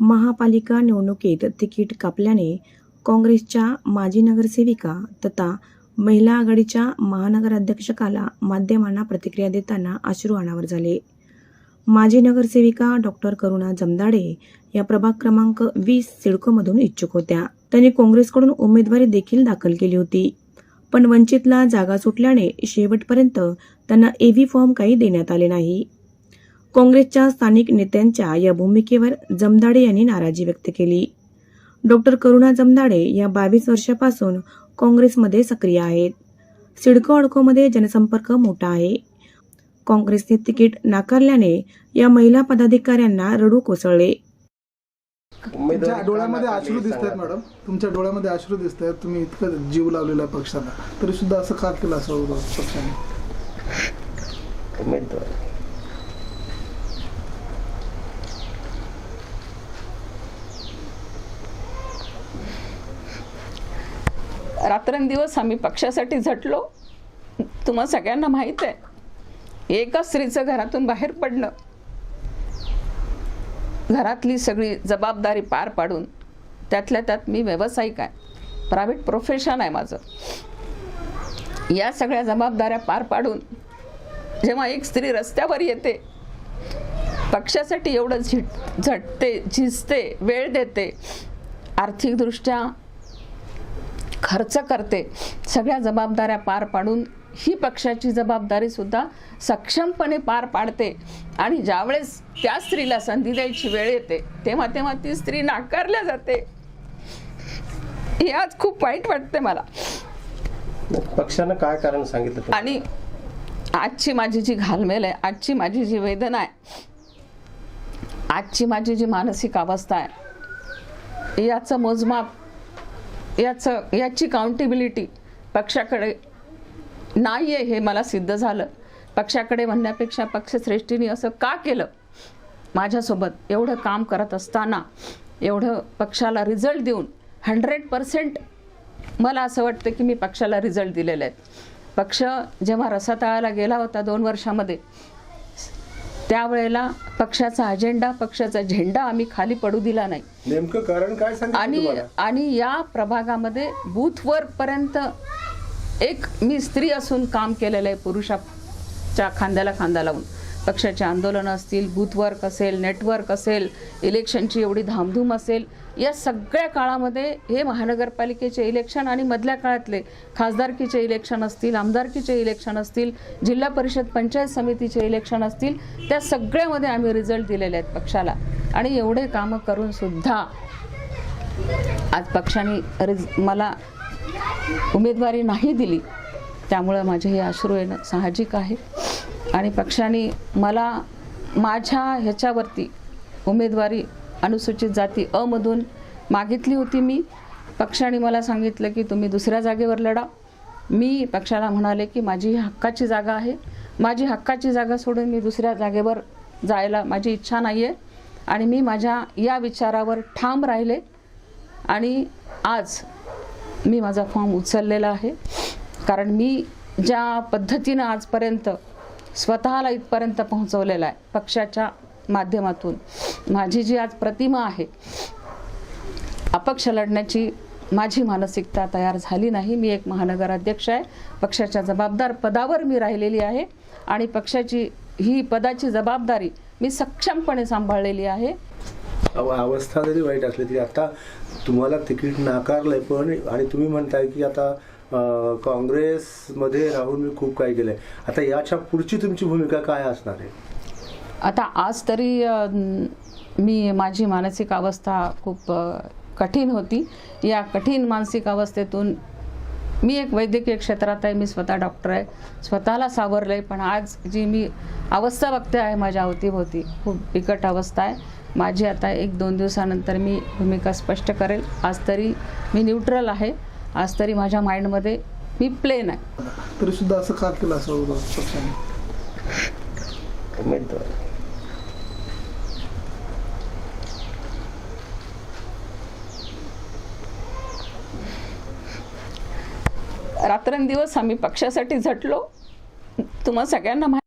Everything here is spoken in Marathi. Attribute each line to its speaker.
Speaker 1: महापालिका निवडणुकीत तिकीट कापल्याने काँग्रेसच्या माजी नगरसेविका तथा महिला आघाडीच्या महानगराध्यक्षकाला माध्यमांना प्रतिक्रिया देताना अश्रू अनावर झाले. माजी नगरसेविका डॉक्टर करुणा जमदाडे या प्रभाग क्रमांक वीस सिडकोमधून इच्छुक होत्या. त्यांनी काँग्रेसकडून उमेदवारी देखील दाखल केली होती. पण वंचितला जागा सुटल्याने शेवटपर्यंत त्यांना एव्ही फॉर्म काही देण्यात आले नाही. काँग्रेसच्या स्थानिक नेत्यांच्या या भूमिकेवर जमदाडे यांनी नाराजी व्यक्त केली. डॉक्टर करुणा जमदाडे या बावीस वर्षापासून काँग्रेसमध्ये सक्रिय आहेत. सिडको अडकोमध्ये जनसंपर्क मोठा आहे. काँग्रेसने तिकीट नाकारल्याने या महिला पदाधिकाऱ्यांना रडू कोसळले.
Speaker 2: तुमच्या डोळ्यामध्ये अश्रू दिसत आहेत
Speaker 3: मॅडम.
Speaker 2: तुमच्या डोळ्यामध्ये अश्रू दिसत आहेत तुम्ही इतकं जीव लावलेला पक्षाला. तरी सुद्धा असं का केलं असं पक्षाने?
Speaker 4: रात्रंदिवस आम्ही पक्षासाठी झटलो. तुम्हा सगळ्यांना माहीत आहे. एका स्त्रीचं घरातून बाहेर पडणं. घरातली सगळी जबाबदारी पार पाडून त्यातल्या त्यात मी व्यावसायिक आहे. प्रायव्हेट प्रोफेशन आहे माझं. या सगळ्या जबाबदाऱ्या पार पाडून जेव्हा एक स्त्री रस्त्यावर येते पक्षासाठी एवढं झिट झटते झिजते वेळ देते आर्थिकदृष्ट्या खर्च करते. सगळ्या जबाबदाऱ्या पार पाडून ही पक्षाची जबाबदारी सुद्धा सक्षमपणे पार पाडते. आणि ज्यावेळेस त्या स्त्रीला संधी द्यायची वेळ येते तेव्हा तेव्हा ती स्त्री नाकारल्या जाते. हे आज खूप वाईट वाटते मला.
Speaker 3: पक्षानं काय कारण सांगितलं?
Speaker 4: आणि आजची माझी जी घालमेल आहे आजची माझी जी वेदना आहे आजची माझी जी मानसिक अवस्था आहे याचं मोजमाप याचं याची काउंटेबिलिटी पक्षाकडे नाही आहे हे मला सिद्ध झालं. पक्षाकडे म्हणण्यापेक्षा पक्षश्रेष्ठीने असं का केलं? माझ्यासोबत एवढं काम करत असताना एवढं पक्षाला रिझल्ट देऊन हंड्रेड पर्सेंट मला असं वाटतं की मी पक्षाला रिझल्ट दिलेले आहेत पक्ष जेव्हा रसातळाला गेला होता दोन वर्षामध्ये त्यावेळेला पक्षाचा अजेंडा पक्षाचा झेंडा आम्ही खाली पडू दिला नाही.
Speaker 5: नेमकं कारण काय
Speaker 4: आणि आणि या प्रभागामध्ये बूथवर पर्यंत एक मी स्त्री असून काम केलेलं आहे पुरुषाच्या खांद्याला खांदा लावून. पक्षाचे आंदोलनं असतील बूथवर्क असेल नेटवर्क असेल इलेक्शनची एवढी धामधूम असेल या सगळ्या काळामध्ये हे महानगरपालिकेचे इलेक्शन आणि मधल्या काळातले खासदारकीचे इलेक्शन असतील आमदारकीचे इलेक्शन असतील जिल्हा परिषद पंचायत समितीचे इलेक्शन असतील त्या सगळ्यामध्ये आम्ही रिझल्ट दिलेले आहेत पक्षाला. आणि एवढे कामं करून सुद्धा आज पक्षाने रिज मला उमेदवारी नाही दिली त्यामुळं माझे हे अश्रू येणं साहजिक आहे. आणि पक्षाने मला माझ्या ह्याच्यावरती उमेदवारी अनुसूचित जाती अमधून मागितली होती मी. पक्षाने मला सांगितलं की तुम्ही दुसऱ्या जागेवर लढा. मी पक्षाला म्हणाले की माझी ही हक्काची जागा आहे. माझी हक्काची जागा सोडून मी दुसऱ्या जागेवर जायला माझी इच्छा नाही आहे आणि मी माझ्या या विचारावर ठाम राहिले. आणि आज मी माझा फॉर्म उचललेला आहे. कारण मी ज्या पद्धतीनं आजपर्यंत स्वतःला इथपर्यंत पोहोचवलेला आहे पक्षाच्या माध्यमातून. माझी जी आज प्रतिमा आहे अपक्ष लढण्याची माझी मानसिकता तयार झाली नाही. मी एक महानगराध्यक्ष आहे. पक्षाच्या जबाबदार पदावर मी राहिलेली आहे आणि पक्षाची ही पदाची जबाबदारी मी सक्षमपणे सांभाळलेली आहे.
Speaker 5: अवस्था जरी वाईट असली तरी आता तुम्हाला तिकीट नाकारलंय पण आणि तुम्ही म्हणताय की आता काँग्रेसमध्ये राहून मी खूप काही केलंय. आता याच्या पुढची तुमची भूमिका काय असणार आहे?
Speaker 4: आता आज तरी मी माझी मानसिक अवस्था खूप कठीण होती. या कठीण मानसिक अवस्थेतून मी एक वैद्यकीय क्षेत्रात आहे मी स्वतः डॉक्टर आहे. स्वतःला सावरलं आहे पण आज जी मी अवस्था बघते आहे माझ्या अवतीभोवती खूप बिकट अवस्था आहे. माझी आता एक दोन दिवसानंतर मी भूमिका स्पष्ट करेल. आज तरी मी न्यूट्रल आहे. आज तरी माझ्या माइंडमध्ये मी प्लेन आहे.
Speaker 2: तरी सुद्धा असं का केलं असं पक्षाने?
Speaker 4: रात्रंदिवस आम्ही पक्षासाठी झटलो. तुम्हा सगळ्यांना माहीत